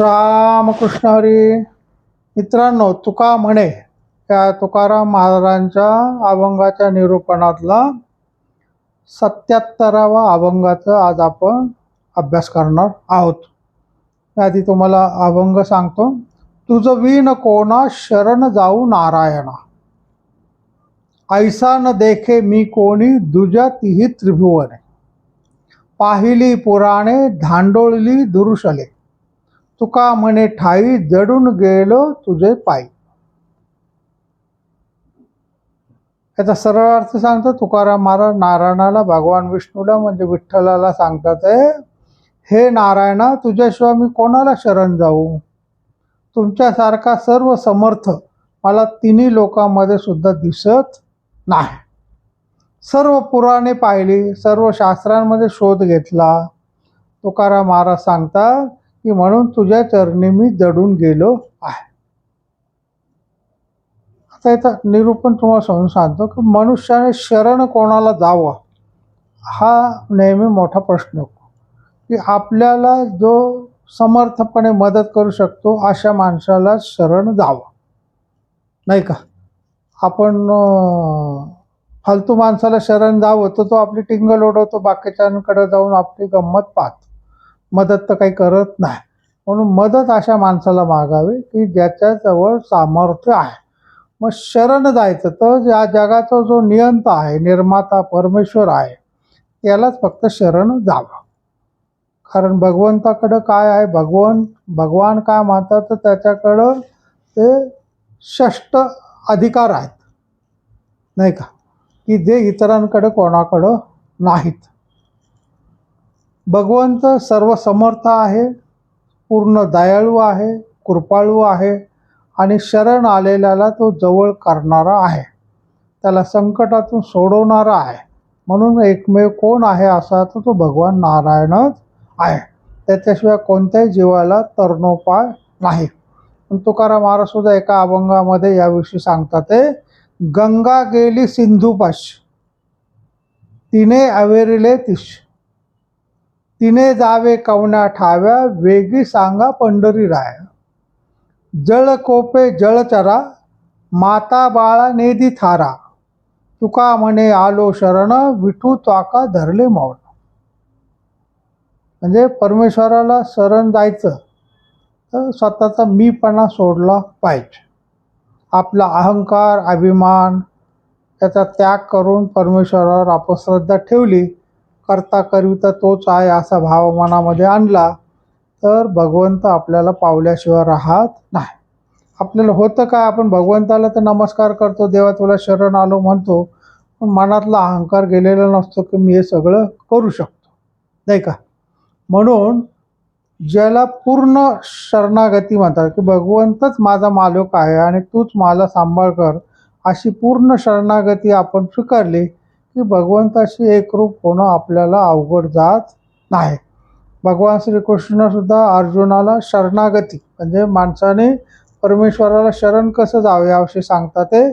रामकृष्ण हरी. मित्रांनो तुका म्हणे या तुकाराम महाराजांच्या अभंगाच्या निरूपणातला सत्याहत्तरावा अभंगाचा आज आपण अभ्यास करणार आहोत. आधी तुम्हाला अभंग सांगतो. तुझं विण कोणा शरण जाऊ नारायणा. ऐसा न देखे मी कोणी दुजा तिही त्रिभुवने. पाहिली पुराणे धांडोळली दुरुशले. तुका म्हणे ठाई जडून गेलो तुझे पायी. याचा सरळ अर्थ सांगतो तुकाराम महाराज नारायणाला भगवान विष्णूला म्हणजे विठ्ठलाला सांगतात हे नारायणा तुझ्याशिवाय मी कोणाला शरण जाऊ? तुमच्यासारखा सर्व समर्थ मला तिन्ही लोकांमध्ये सुद्धा दिसत नाही. सर्व पुराणे पाहिली सर्व शास्त्रांमध्ये शोध घेतला. तुकाराम महाराज सांगतात की म्हणून तुझ्या चरणी मी जडून गेलो आहे. आता याचं निरूपण तुम्हाला समजून सांगतो की मनुष्याने शरण कोणाला जावं हा नेहमी मोठा प्रश्न होतो की आपल्याला जो समर्थपणे मदत करू शकतो अशा माणसाला शरण जावं नाही का? आपण फालतू माणसाला शरण जावं तर तो आपली टिंगल ओढवतो बाकीच्यांकडे जाऊन आपली गंमत पाहतो. मदत तर काही करत नाही. म्हणून मदत अशा माणसाला मागावी की ज्याच्याजवळ सामर्थ्य आहे. मग शरण जायचं तर या जगाचा जो नियंता आहे निर्माता परमेश्वर आहे त्यालाच फक्त शरण जावं. कारण भगवंताकडं काय आहे? भगवान भगवान काय म्हणतात? तर त्याच्याकडं ते षष्ट अधिकार आहेत. नाही का? की जे इतरांकडं कोणाकडं नाहीत. भगवंत सर्व समर्थ आहे पूर्ण दयाळू आहे कृपाळू आहे आणि शरण आलेल्याला तो जवळ करणारा आहे. त्याला संकटातून सोडवणारा आहे. म्हणून एकमेव कोण आहे असा तर तो भगवान नारायणच आहे. त्याच्याशिवाय कोणत्याही जीवाला तरणोपाय नाही. तुकाराम महाराज सुद्धा एका अभंगामध्ये याविषयी सांगतात ते गंगा गेली सिंधुपाशी तिने अवेरिले तिश. तिने जावे कवण्या ठाव्या वेगी सांगा पंढरी राय. जळ कोपे जळचरा माता बाळा नेदी थारा. तुका म्हणे आलो शरण विठू त्वाका धरले मौन. म्हणजे परमेश्वराला शरण जायचं तर स्वतःचा मीपणा सोडला पाहिजे. आपला अहंकार अभिमान त्याचा त्याग करून परमेश्वरावर आपण श्रद्धा ठेवली करता करिता तोच आहे असा भाव मनामध्ये आणला तर भगवंत आपल्याला पावल्याशिवाय राहत नाही. आपल्याला होतं काय? आपण भगवंताला तर नमस्कार करतो देवा तुला शरण आलो म्हणतो पण मनातला अहंकार गेलेला नसतो की मी हे सगळं करू शकतो. नाही का? म्हणून ज्याला पूर्ण शरणागती म्हणतात की भगवंतच माझा मालक आहे आणि तूच मला सांभाळ कर अशी पूर्ण शरणागती आपण स्वीकारली की भगवंताशी एकरूप होणं आपल्याला अवघड जात नाही. भगवान श्रीकृष्णसुद्धा अर्जुनाला शरणागती म्हणजे माणसाने परमेश्वराला शरण कसं जावं याविषयी सांगतात ते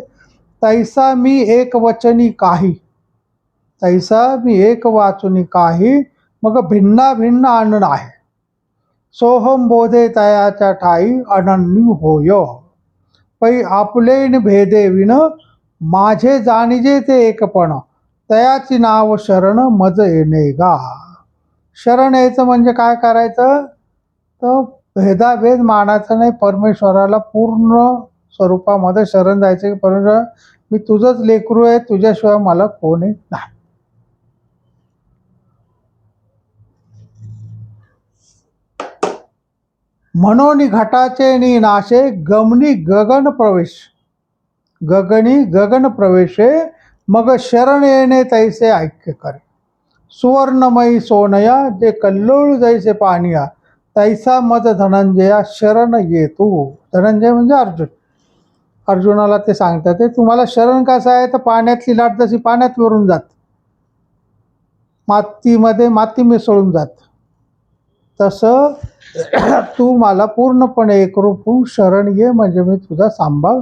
तैसा मी एक वचनी काही तैसा मी एक वाचुनी काही मग भिन्ना भिन्न अन्न आहे सोहम बोधे तयाच्या ठाई अनन्यू होय. पै आपले भेदे विण माझे जाणीजे ते एकपण तयाची नाव शरण मज येणे गा. शरण यायचं म्हणजे काय करायचं? तर भेदाभेद मानायचं नाही परमेश्वराला पूर्ण स्वरूपामध्ये शरण जायचं की परमेश्वर मी तुझंच लेकरू आहे तुझ्याशिवाय मला कोणी नाही. म्हणून घटाचे नि नाशे गमनी गगन प्रवेश. गगनी गगन प्रवेशे मग शरण येणे तैसे ऐक्य करे. सुवर्णमयी सोनया जे कल्लोळ जैसे पानिया तैसा मज धनंजया शरण येतो. धनंजय म्हणजे अर्जुन. अर्जुनाला ते सांगतात ते तुम्हाला शरण कसं आहे? तर पाण्यातली लाट जशी पाण्यात वरून जात. मातीमध्ये माती मिसळून जात. तसं तू मला पूर्णपणे एकरूप होऊन शरण ये म्हणजे मी तुझा सांभाळ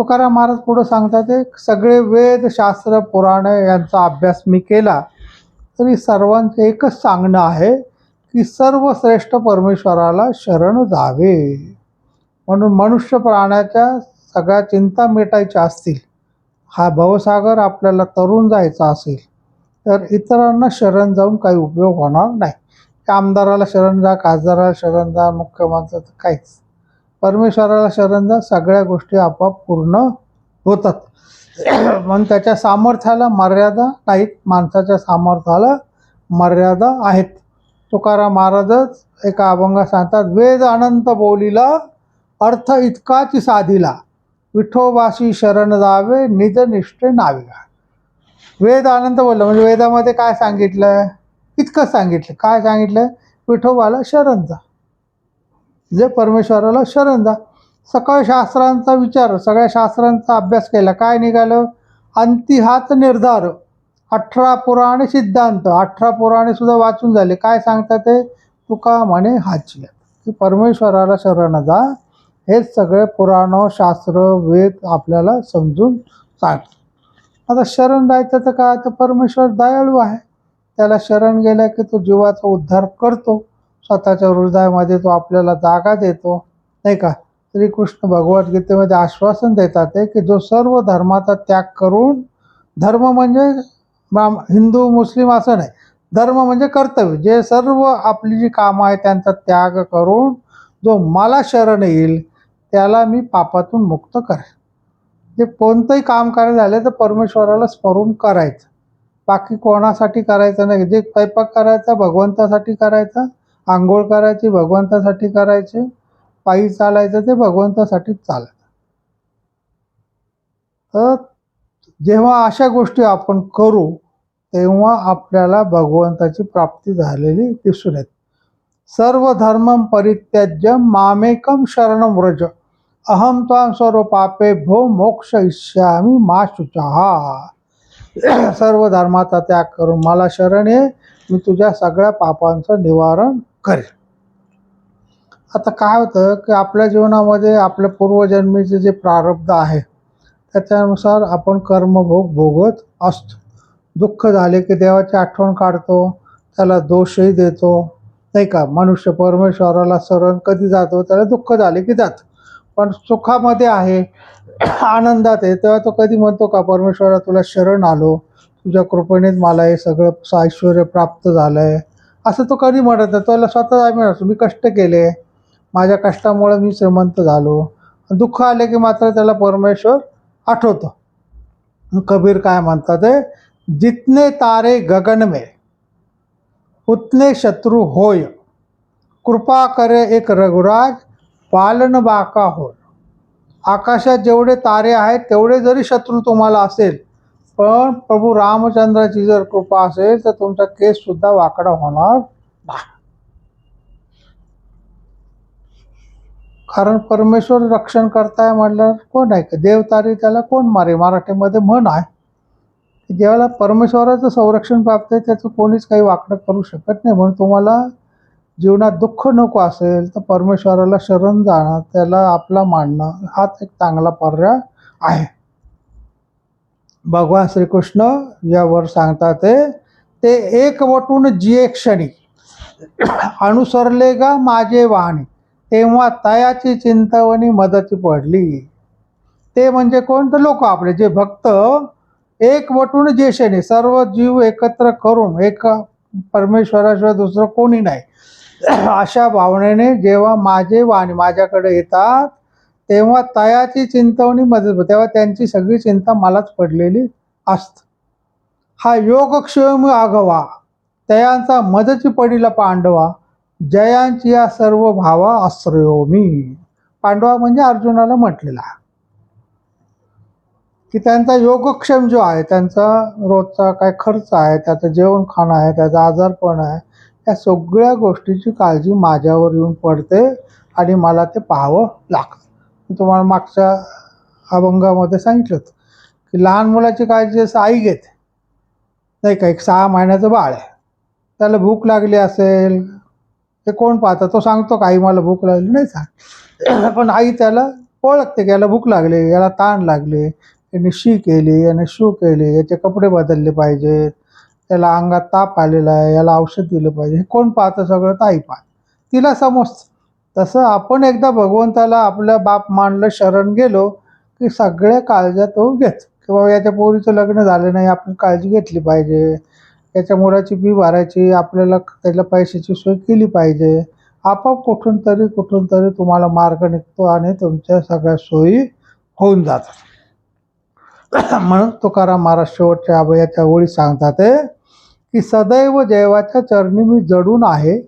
तुकाराम महाराज पुढं सांगतात सगळे वेद शास्त्र पुराणे यांचा अभ्यास मी केला. तरी सर्वांचं एकच सांगणं आहे की सर्वश्रेष्ठ परमेश्वराला शरण जावे म्हणून मनुष्य प्राण्याच्या सगळ्या चिंता मिटायच्या असतील हा भवसागर आपल्याला तरुण जायचा असेल तर इतरांना शरण जाऊन काही उपयोग होणार नाही. आमदाराला शरण जा खासदाराला शरण जा मुख्यमंत्र्याचं काहीच. परमेश्वराला शरण जा सगळ्या गोष्टी आपोआप पूर्ण होतात. म्हणून त्याच्या सामर्थ्याला मर्यादा नाहीत. माणसाच्या सामर्थ्याला मर्यादा आहेत. तुकाराम महाराजच एका अभंगात सांगतात वेद अनंत बोलीला अर्थ इतकाच साधिला. विठोबाशी शरण जावे निज निष्ठे नाविका वेद अनंत बोललं. म्हणजे वेदामध्ये काय सांगितलं इतकं सांगितलं. काय सांगितलं विठोबाला शरण जा. जे परमेश्वराला शरण जा सकळ शास्त्रांचा विचार सगळ्या शास्त्रांचा अभ्यास केला. काय निघालं? अंती हाच निर्धार. अठरा पुराणे सिद्धांत. अठरा पुराणे सुद्धा वाचून झाले. काय सांगतात ते? तुका म्हणे हाची की परमेश्वराला शरण जा हेच सगळे पुराणं शास्त्र वेद आपल्याला समजून सांगतात. आता शरण जायचं तर काय? तर परमेश्वर दयाळू आहे. त्याला शरण गेलं की तो जीवाचा उद्धार करतो. स्वतःच्या हृदयामध्ये तो आपल्याला जागा देतो नाही का? श्रीकृष्ण भगवद्गीतेमध्ये आश्वासन देतात ते की जो सर्व धर्माचा त्याग करून धर्म म्हणजे ब्राह्म हिंदू मुस्लिम असं नाही. धर्म म्हणजे कर्तव्य. जे सर्व आपली जी कामं आहे त्यांचा त्याग करून जो मला शरण येईल त्याला मी पापातून मुक्त करेन. जे कोणतंही काम करायचं झालं तर परमेश्वराला स्मरून करायचं. बाकी कोणासाठी करायचं नाही. जे स्वयंपाक करायचा भगवंतासाठी करायचा आंघोळ करायची भगवंतासाठी करायचे पायी चालायचं ते भगवंतासाठीच चालायचं. तर जेव्हा अशा गोष्टी आपण करू तेव्हा आपल्याला भगवंताची प्राप्ती झालेली दिसून येते. सर्व धर्म परित्याज्य मामेकम शरण व्रज. अहम त्वाम सर्व पापे भो मोक्ष इष्यामी मा शुचहा सर्व धर्माचा त्याग करून मला शरण ये. मी तुझ्या सगळ्या पापांचं निवारण करेल. आता काय होतं की आपल्या जीवनामध्ये आपल्या पूर्वजन्मीचे जे प्रारब्ध आहे त्याच्यानुसार आपण कर्मभोग भोगत असतो. दुःख झाले की देवाची आठवण काढतो त्याला दोषही देतो. नाही का? मनुष्य परमेश्वराला शरण कधी जातो? त्याला दुःख झाले की जातो. पण सुखामध्ये आहे आनंदात आहे तेव्हा तो कधी म्हणतो का परमेश्वरा तुला शरण आलो. तुझ्या कृपेनेच मला हे सगळं ऐश्वर प्राप्त झालं आहे असं तो कधी म्हणत नाही. त्याला स्वतः आम्ही असतो. मी कष्ट केले. माझ्या कष्टामुळे मी श्रीमंत झालो. दुःख आले की मात्र त्याला परमेश्वर आठवतो. कबीर काय म्हणतात ते जितने तारे गगन में उतने शत्रू होय. कृपा करे एक रघुराज पालन बाका होय. आकाशात जेवढे तारे आहेत तेवढे जरी शत्रू तुम्हाला असेल पण प्रभू रामचंद्राची जर कृपा असेल तर तुमचा केस सुद्धा वाकडा होणार नाही. कारण परमेश्वर रक्षण करताय म्हटल्यावर कोण आहे का? देवतारी त्याला कोण मारे मराठीमध्ये म्हण आहे की ज्यावेळेला परमेश्वराचं संरक्षण प्राप्त आहे त्याचं कोणीच काही वाकडं करू शकत नाही. म्हणून तुम्हाला जीवनात दुःख नको असेल तर परमेश्वराला शरण जाणं त्याला आपला मानणं हाच एक चांगला पर्याय आहे. भगवान श्रीकृष्ण यावर सांगतात ते ते एक वटून जिये क्षणी. अनुसरले का माझे वाहने. तेव्हा तयाची चिंतावणी मदती पडली. ते म्हणजे कोण? तर लोक आपले जे भक्त एक वटून जे क्षणी सर्व जीव एकत्र करून एक परमेश्वराशिवाय दुसरं कोणी नाही. अशा भावनेने जेव्हा माझे वाणी माझ्याकडे येतात तेव्हा तयाची चिंतवणी मदत तेव्हा त्यांची सगळी चिंता मलाच पडलेली असत. हा योगक्षेम आगवा. तयांचा मदची पडीला पांडवा. जयांची या सर्व भावा आश्रयो मी. पांडवा म्हणजे अर्जुनाला म्हटलेला की त्यांचा योगक्षेम जो आहे त्यांचा रोजचा काय खर्च आहे त्याचं जेवण खाणं आहे त्याचा आजारपण आहे या सगळ्या गोष्टीची काळजी माझ्यावर येऊन पडते आणि मला ते पाहावं लागतं. तुम्हाला मागच्या अभंगामध्ये सांगितलं होतं की लहान मुलाची काळजी जसं आई घेते नाही का एक सहा महिन्याचं बाळ आहे त्याला भूक लागली असेल ते कोण पाहतं? तो सांगतो का आई मला भूक लागली. नाही सांग पण आई त्याला ओळखते की याला भूक लागली याला ताण लागले याने शी केली याने शू केली याचे कपडे बदलले पाहिजेत त्याला अंगात ताप आलेला आहे याला औषध दिलं पाहिजे. हे कोण पाहतं? सगळं ताई पाहत. तिला समजतं. तसं आपण एकदा भगवंताला आपलं बाप मानलं शरण गेलो की सगळ्या काळजात तो घेत. की बाबा याच्या पोरीचं लग्न झालं नाही आपण काळजी घेतली पाहिजे. याच्या मुलाची बी भरायची आपल्याला त्याला पैशाची सोय केली पाहिजे. आपाप कुठून तरी कुठून तरी तुम्हाला मार्ग निघतो आणि तुमच्या सगळ्या सोयी होऊन जातात. म्हणून तुकाराम महाराज शेवटच्या अभयाच्या ओळी सांगतात की सदैव देवाच्या चरणी मी जडून आहे.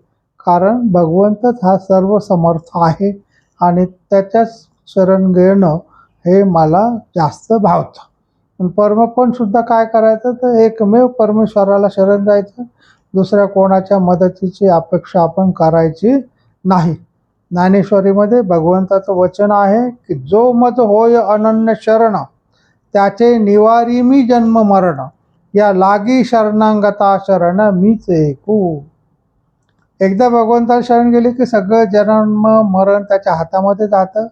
कारण भगवंतच हा सर्व समर्थ आहे आणि त्याच्याच शरण घेणं हे मला जास्त भावतं. परम पण सुद्धा काय करायचं? तर एकमेव परमेश्वराला शरण जायचं. दुसऱ्या कोणाच्या मदतीची अपेक्षा आपण करायची नाही. ज्ञानेश्वरीमध्ये भगवंताचं वचन आहे की जो मज होय अनन्य शरण त्याचे निवारी मी जन्म मरण. या लागी शरणांगता शरण मीच ऐकू. एकदा भगवंताला शरण गेले की सगळं जन्म मरण त्याच्या हातामध्ये जातं.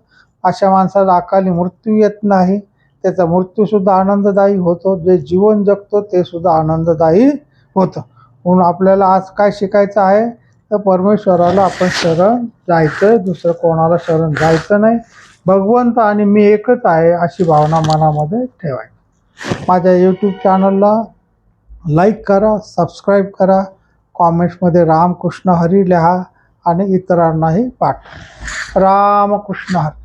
अशा माणसाला अकाली मृत्यू येत नाही. त्याचा मृत्यूसुद्धा आनंददायी होतो. जे जीवन जगतो ते सुद्धा आनंददायी होतं. म्हणून आपल्याला आज काय शिकायचं आहे? तर परमेश्वराला आपण शरण जायचं दुसरं कोणाला शरण जायचं नाही. भगवंत आणि मी एकच आहे अशी भावना मनामध्ये ठेवायची. माझ्या यूट्यूब चॅनलला लाईक करा सबस्क्राईब करा. कॉमेंट्समध्ये रामकृष्ण हरी लिहा आणि इतरांनाही पाठवा रामकृष्ण हरी.